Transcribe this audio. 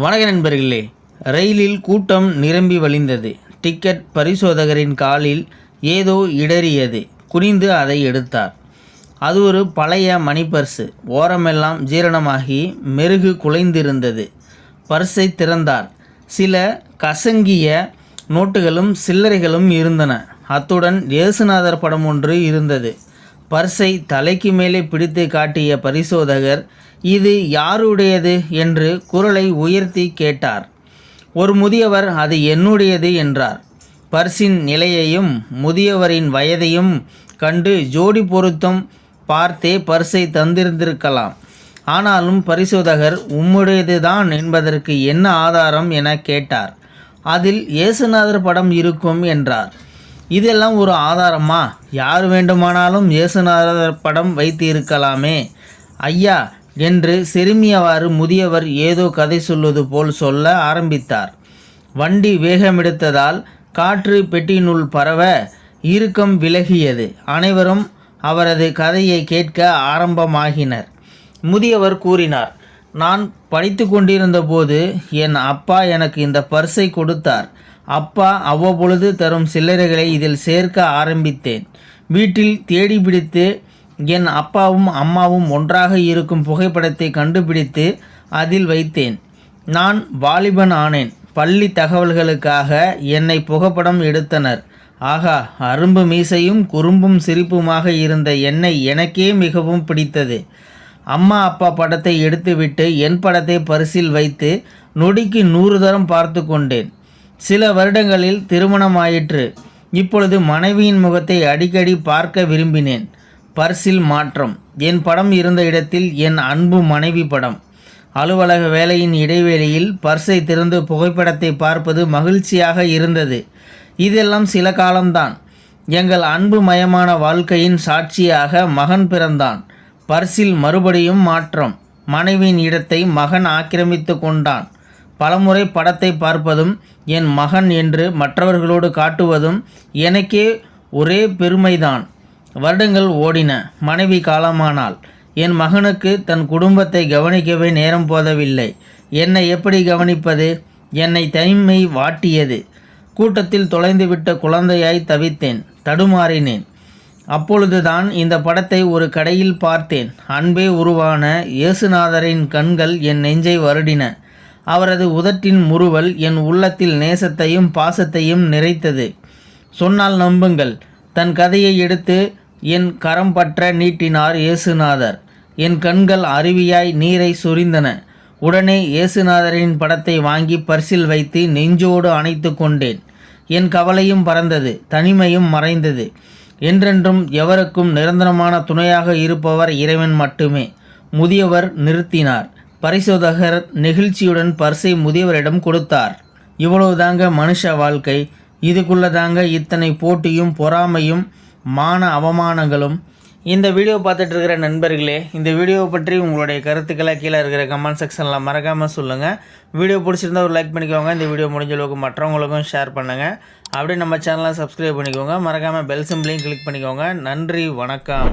வணக்க நண்பர்களே ரயிலில் கூட்டம் நிரம்பி வழிந்தது. டிக்கெட் பரிசோதகரின் காலில் ஏதோ இடறியது. குனிந்து அதை எடுத்தார். அது ஒரு பழைய மணிப்பர்ஸு ஓரமெல்லாம் ஜீரணமாகி மெருகு குலைந்திருந்தது. பர்ஸை திறந்தார். சில கசங்கிய நோட்டுகளும் சில்லறைகளும் இருந்தன. அத்துடன் இயேசுநாதர் படம் ஒன்று இருந்தது. பர்ஸை தலைக்கு மேலே பிடித்து காட்டிய பரிசோதகர் இது யாருடையது? என்று குரலை உயர்த்தி கேட்டார். ஒரு முதியவர் அது என்னுடையது? என்றார். பர்ஸின் நிலையையும் முதியவரின் வயதையும் கண்டு ஜோடி பொருத்தம் பார்த்தே பர்ஸை தந்திருந்திருக்கலாம். ஆனாலும் பரிசோதகர் உம்முடையதுதான் என்பதற்கு என்ன ஆதாரம்? என கேட்டார். அதில் இயேசுநாதர் படம் இருக்கும் என்றார். இதெல்லாம் ஒரு ஆதாரமா? யார் வேண்டுமானாலும் இயேசுநாதர் படம் வைத்து இருக்கலாமே ஐயா என்று செருமியவாறு முதியவர் ஏதோ கதை சொல்வது போல் சொல்ல ஆரம்பித்தார். வண்டி வேகமெடுத்ததால் காற்று பெட்டியினுள் பரவ இறுக்கம் விலகியது. அனைவரும் அவரது கதையை கேட்க ஆரம்பமாகினர். முதியவர் கூறினார் நான் படித்து கொண்டிருந்த போது என் அப்பா எனக்கு இந்த பர்ஸை கொடுத்தார். அப்பா அவ்வப்பொழுது தரும் சில்லறைகளை இதில் சேர்க்க ஆரம்பித்தேன். வீட்டில் தேடி பிடித்து என் அப்பாவும் அம்மாவும் ஒன்றாக இருக்கும் புகைப்படத்தை கண்டுபிடித்து அதில் வைத்தேன். நான் வாலிபன் ஆனேன். பள்ளி தகவல்களுக்காக என்னை புகைப்படம் எடுத்தனர். ஆகா அரும்பு மீசையும் குறும்பும் சிரிப்புமாக இருந்த என்னை எனக்கே மிகவும் பிடித்தது. அம்மா அப்பா படத்தை எடுத்துவிட்டு என் படத்தை பரிசில் வைத்து நொடிக்கு நூறு தரம் பார்த்து கொண்டேன். சில வருடங்களில் திருமணமாயிற்று. இப்பொழுது மனைவியின் முகத்தை அடிக்கடி பார்க்க விரும்பினேன். பர்சில் மாற்றம். என் படம் இருந்த இடத்தில் என் அன்பு மனைவி படம். அலுவலக வேலையின் இடைவேளையில் பர்ஸை திறந்து புகைப்படத்தை பார்ப்பது மகிழ்ச்சியாக இருந்தது. இதெல்லாம் சில காலம்தான். எங்கள் அன்பு மயமான வாழ்க்கையின் சாட்சியாக மகன் பிறந்தான். பர்சில் மறுபடியும் மாற்றம். மனைவியின் இடத்தை மகன் ஆக்கிரமித்து கொண்டான். பலமுறை படத்தை பார்ப்பதும் என் மகன் என்று மற்றவர்களோடு காட்டுவதும் எனக்கே ஒரே பெருமைதான். வருடங்கள் ஓடின மனைவி காலமானால். என் மகனுக்கு தன் குடும்பத்தை கவனிக்கவே நேரம் போதவில்லை. என்னை எப்படி கவனிப்பது? என்னை தனிமை வாட்டியது. கூட்டத்தில் தொலைந்துவிட்ட குழந்தையாய் தவித்தேன் தடுமாறினேன். அப்பொழுதுதான் இந்த படத்தை ஒரு கடையில் பார்த்தேன். அன்பே உருவான இயேசுநாதரின் கண்கள் என் நெஞ்சை வருடின. அவரது உதட்டின் முறுவல் என் உள்ளத்தில் நேசத்தையும் பாசத்தையும் நிறைத்தது. சொன்னால் நம்புங்கள். தன் கதையை எடுத்து என் கரம் பற்ற நீட்டினார் இயேசுநாதர். என் கண்கள் அருவியாய் நீரை சொரிந்தன. உடனே இயேசுநாதரின் படத்தை வாங்கி பர்சில் வைத்து நெஞ்சோடு அணைத்து கொண்டேன். என் கவலையும் பறந்தது. தனிமையும் மறைந்தது. என்றென்றும் எவருக்கும் நிரந்தரமான துணையாக இருப்பவர் இறைவன் மட்டுமே. முதியவர் நிறுத்தினார். பரிசோதகர் நெகிழ்ச்சியுடன் பர்சை முதியவரிடம் கொடுத்தார். இவ்வளவுதாங்க மனுஷ வாழ்க்கை. இதுக்குள்ளே தாங்க இத்தனை போட்டியும் பொறாமையும் மான அவமானங்களும். இந்த வீடியோ பார்த்துட்டு இருக்கிற நண்பர்களே இந்த வீடியோவை பற்றி உங்களுடைய கருத்துக்களை கீழே இருக்கிற கமெண்ட் செக்ஷனில் மறக்காமல் சொல்லுங்கள் வீடியோ பிடிச்சிருந்தா ஒரு லைக் பண்ணிக்கோங்க. இந்த வீடியோ முடிஞ்ச அளவுக்கு மற்றவங்களுக்கும் ஷேர் பண்ணுங்கள் அப்படியே நம்ம சேனலை சப்ஸ்கிரைப் பண்ணிக்கோங்க. மறக்காமல் பெல் சிம்பிளையும் கிளிக் பண்ணிக்கோங்க. நன்றி வணக்கம்.